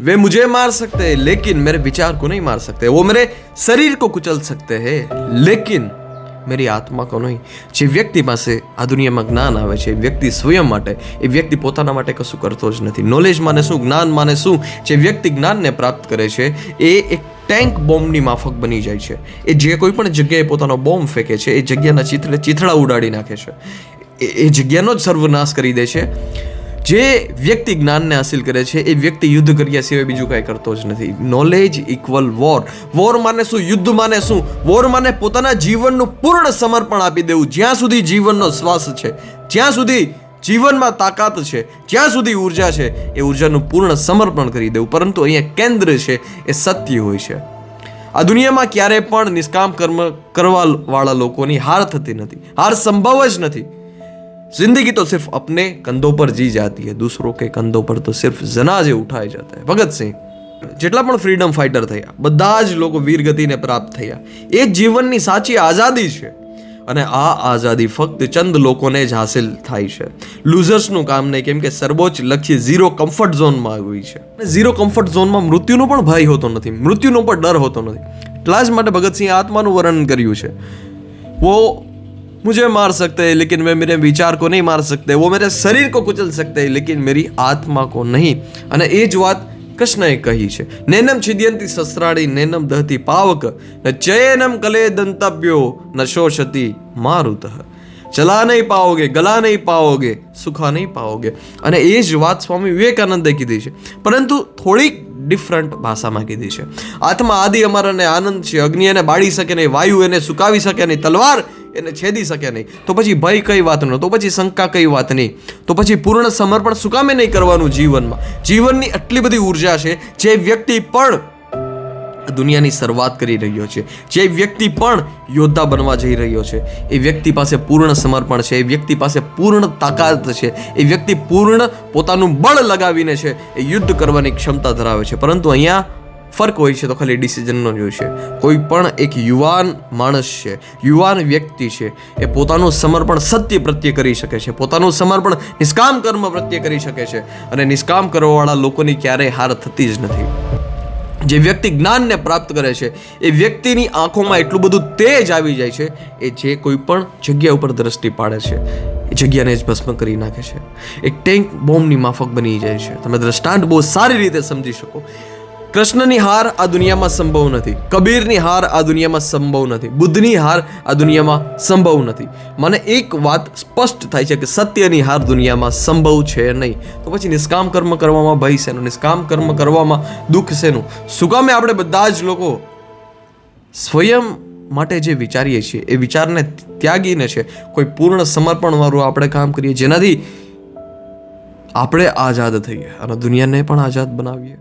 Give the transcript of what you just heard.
वे मुझे मार सकते हैं लेकिन मेरे विचार को नहीं मार सकते वो मेरे शरीर को कुचल सकते हैं लेकिन मेरी આત્મા કો નહીં જે વ્યક્તિ પાસે આ દુનિયામાં જ્ઞાન આવે છે એ વ્યક્તિ સ્વયં માટે એ વ્યક્તિ પોતાના માટે કશું કરતો જ નથી નોલેજ માને શું જ્ઞાન માને શું જે વ્યક્તિ જ્ઞાનને પ્રાપ્ત કરે છે એ એક ટેન્ક બોમ્બની માફક બની જાય છે એ જે કોઈ પણ જગ્યાએ પોતાનો બોમ્બ ફેંકે છે એ જગ્યાના ચિત્રે ચીથડા ઉડાડી નાખે છે એ એ જગ્યાનો જ સર્વનાશ કરી દે છે જે વ્યક્તિ જ્ઞાનને હાસિલ કરે છે, એ વ્યક્તિ યુદ્ધ કર્યા સિવાય બીજું કાંઈ કરતો જ નથી. નોલેજ ઇક્વલ વોર વોર માને શું? યુદ્ધ માને શું? વોર માને પોતાના જીવનનું પૂર્ણ સમર્પણ આપી દેવું. જ્યાં સુધી જીવનનો શ્વાસ છે, જ્યાં સુધી જીવનમાં તાકાત છે, જ્યાં સુધી ઊર્જા છે, એ ઉર્જાનું પૂર્ણ સમર્પણ કરી દેવું. પરંતુ અહીંયા કેન્દ્ર છે, એ સત્ય હોય છે. આ દુનિયામાં ક્યારેય પણ નિષ્કામ કર્મ કરવાવાળા લોકોની હાર થતી નથી. હાર સંભવ જ નથી. जिंदगी तो सिर्फ अपने कंधों पर जी जाती है दूसरों के कंधों पर तो सिर्फ जनाजे उठाए जाते हैं ભગતસિંહ જેટલા પણ ફ્રીડમ ફાઇટર થયા બધા જ લોકો વીરગતિને પ્રાપ્ત થયા એ જ જીવનની સાચી આઝાદી છે અને આ આઝાદી ફક્ત ચંદ લોકોને જ હાસિલ થાય છે લૂઝર્સનું કામ નહીં કેમ કે સર્વોચ્ચ લક્ષ્ય ઝીરો કમ્ફર્ટ ઝોનમાં આવી છે ઝીરો કમ્ફર્ટ ઝોનમાં મૃત્યુનો પણ ભય હોતો નથી મૃત્યુનો પણ ડર હોતો નથી એટલા જ માટે ભગતસિંહે આત્માનું વર્ણન કર્યું છે वो मुझे मार सकते हैं लेकिन वे मेरे विचार को नहीं मार सकते वो मेरे शरीर को कुचल सकते हैं लेकिन मेरी आत्मा को નહીં અને એ જ વાત કૃષ્ણએ કહી છે નૈનમ છિદ્યંતી શસ્ત્રાળી નૈનમ દહતી પાવક ન ચયનમ કલે દંતવ્યો ન શોષતી મારુત ચલા નહીં પાઓગે ગલા નહીં પાઓગે સુખા નહીં પાઓગે અને એ જ વાત સ્વામી વિવેકાનંદે કીધી છે પરંતુ થોડીક ડિફરન્ટ ભાષામાં કીધી છે આત્મા આદિ અમર અને આનંદ છે અગ્નિ એને બાળી શકે નહીં વાયુ એને સુકાવી શકે નહીં તલવાર એને છેદી શકે નહીં. તો પછી ભય કઈ વાતનો? તો પછી શંકા કઈ વાત નહીં તો પછી પૂર્ણ સમર્પણ સુકામે નહીં કરવાનું જીવનમાં? જીવનની આટલી બધી ઊર્જા છે, જે વ્યક્તિ પણ દુનિયાની શરૂઆત કરી રહ્યો છે, જે વ્યક્તિ પણ યોદ્ધા બનવા જઈ રહ્યો છે. એ વ્યક્તિ પાસે પૂર્ણ સમર્પણ છે, એ વ્યક્તિ પાસે પૂર્ણ તાકાત છે, એ વ્યક્તિ પૂર્ણ પોતાનું બળ લગાવીને છે, એ યુદ્ધ કરવાની ક્ષમતા ધરાવે છે. પરંતુ અહીંયા ફરક હોય છે તો ખાલી ડિસિઝનનો જ હોય છે. કોઈ પણ એક યુવાન માણસ છે, યુવાન વ્યક્તિ છે, એ પોતાનું સમર્પણ સત્ય પ્રત્યે કરી શકે છે, પોતાનું સમર્પણ નિષ્કામ કર્મ પ્રત્યે કરી શકે છે અને નિષ્કામ કરવાવાળા લોકોની ક્યારેય હાર થતી જ નથી. જે વ્યક્તિ જ્ઞાનને પ્રાપ્ત કરે છે, એ વ્યક્તિની આંખોમાં એટલું બધું તેજ આવી જાય છે, એ જે કોઈ પણ જગ્યા ઉપર દ્રષ્ટિ પાડે છે, એ જગ્યાને જ ભસ્મ કરી નાખે છે. એક ટેન્ક બોમ્બની માફક બની જાય છે. તમે દ્રષ્ટાંત બહુ સારી રીતે સમજી શકો. કૃષ્ણની હાર આ દુનિયામાં સંભવ નથી. કબીરની હાર આ દુનિયામાં સંભવ નથી. બુદ્ધની હાર આ દુનિયામાં સંભવ નથી. મને એક વાત સ્પષ્ટ થાય છે કે સત્યની હાર દુનિયામાં સંભવ છે નહીં. તો પછી નિષ્કામ કર્મ કરવામાં ભય શેનું નિષ્કામ કર્મ કરવામાં દુઃખ શેનું શું આપણે બધા જ લોકો સ્વયં માટે જે વિચારીએ છીએ, એ વિચારને ત્યાગીને છે, કોઈ પૂર્ણ સમર્પણવાળું આપણે કામ કરીએ જેનાથી આપણે આઝાદ થઈએ અને દુનિયાને પણ આઝાદ બનાવીએ.